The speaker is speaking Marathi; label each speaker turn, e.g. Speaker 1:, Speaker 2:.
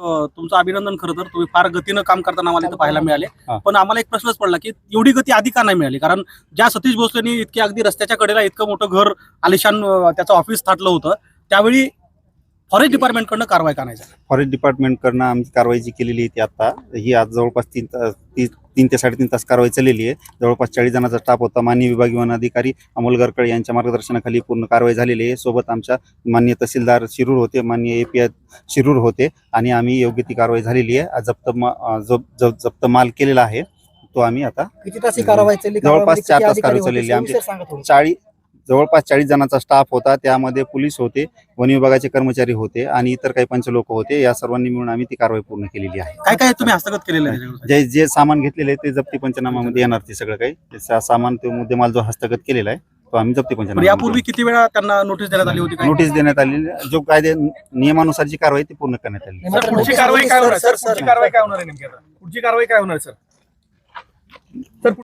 Speaker 1: तुमचं अभिनंदन खरं तर. तुम्ही फार गतीनं काम करताना आम्हाला इथं पाहायला मिळाले. पण आम्हाला एक प्रश्नच पडला की एवढी गती आधी का नाही मिळाली? कारण ज्या सतीश भोसलेनी इतकी अगदी रस्त्याच्या कडेला इतकं मोठं घर आलिशान त्याचं ऑफिस थाटलं होतं त्यावेळी फॉरेस्ट डिपार्टमेंटकडनं कारवाई का नाही झाली
Speaker 2: फॉरेस्ट डिपार्टमेंटकडनं आमची कारवाई जी केलेली आहे ती आता ही आज जवळपास तीन तास ती तीन ते साडेतीन तास कारवाई चाललेली आहे. जवळपास चाळीस जणांचा स्टाफ होता. माननीय विभागीय वन अधिकारी अमोल गरकळे यांच्या मार्गदर्शनाखाली पूर्ण कारवाई झालेली आहे. सोबत आमच्या माननीय तहसीलदार शिरूर होते माननीय ए पी शिरूर होते आणि आम्ही योग्य ती कारवाई झालेली आहे. जप्त जप्त माल केलेला आहे. तो आम्ही आता
Speaker 3: किती तास ही कारवाई चालली?
Speaker 2: जवळपास
Speaker 3: कारवाईमध्ये
Speaker 2: चार तास कारवाई? चाललेली आहे.
Speaker 3: थोडं.
Speaker 2: चाळीस जवळपास चाळीस जणांचा स्टाफ होता. त्यामध्ये पोलीस होते वन विभागाचे कर्मचारी होते आणि इतर काही पंच लोक होते. या सर्वांनी मिळून आम्ही ती कारवाई पूर्ण केलेली आहे.
Speaker 1: काय काय तुम्ही हस्तगत केलेलं आहे?
Speaker 2: जे जे सामान घेतलेले आहे ते जप्ती पंचनामामध्ये येणार ते सगळं काही. ते सा- सामान ते मुद्देमाल जो हस्तगत केलेला आहे तो आम्ही जप्ती पंचनामा
Speaker 1: यापूर्वी किती वेळा त्यांना नोटीस देण्यात आली होती? काय?
Speaker 2: नोटीस देण्यात आलेली जो कायदे नियमानुसार जी कारवाई ती पूर्ण करण्यात आली.
Speaker 4: पुढची कारवाई काय होणार?
Speaker 3: सर,
Speaker 4: पुढची. कारवाई काय होणार आहे नेमकी आता? पुढची कारवाई काय होणार आहे, सर?